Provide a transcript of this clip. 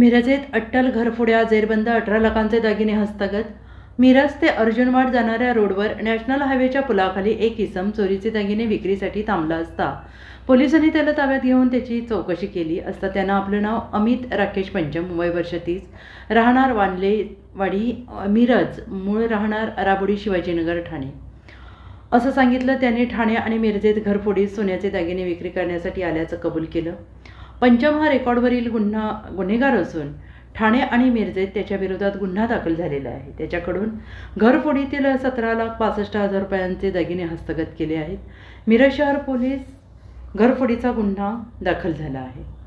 मिरजेत अट्टल घरफोड्या जेरबंद अठरा लाखांचे दागिने हस्तगत. मिरज ते अर्जुनवाड जाणाऱ्या रोडवर नॅशनल हायवेच्या पुलाखाली एक इसम चोरीचे दागिने विक्रीसाठी थांबला असता. पोलिसांनी त्याला ताब्यात घेऊन त्याची चौकशी केली असता त्यानं आपलं नाव अमित राकेश पंचम वय वर्ष तीस राहणार वानलेवाडी मिरज मूळ राहणार राबोडी शिवाजीनगर ठाणे. असं सांगितलं त्याने ठाणे आणि मिरजेत घरफोडीत सोन्याचे दागिने विक्री करण्यासाठी आल्याचं कबूल केलं. पंचम हा रेकॉर्डवरील गुन्हा गुन्हेगार असून ठाणे आणि मिरजेत त्याच्या विरोधात गुन्हा दाखल झालेला आहे. त्याच्याकडून घरफोडीतील सतरा लाख पासष्ट हजार रुपयांचे दागिने हस्तगत केले आहेत. मिरज शहर पोलीस घरफोडीचा गुन्हा दाखल झाला आहे.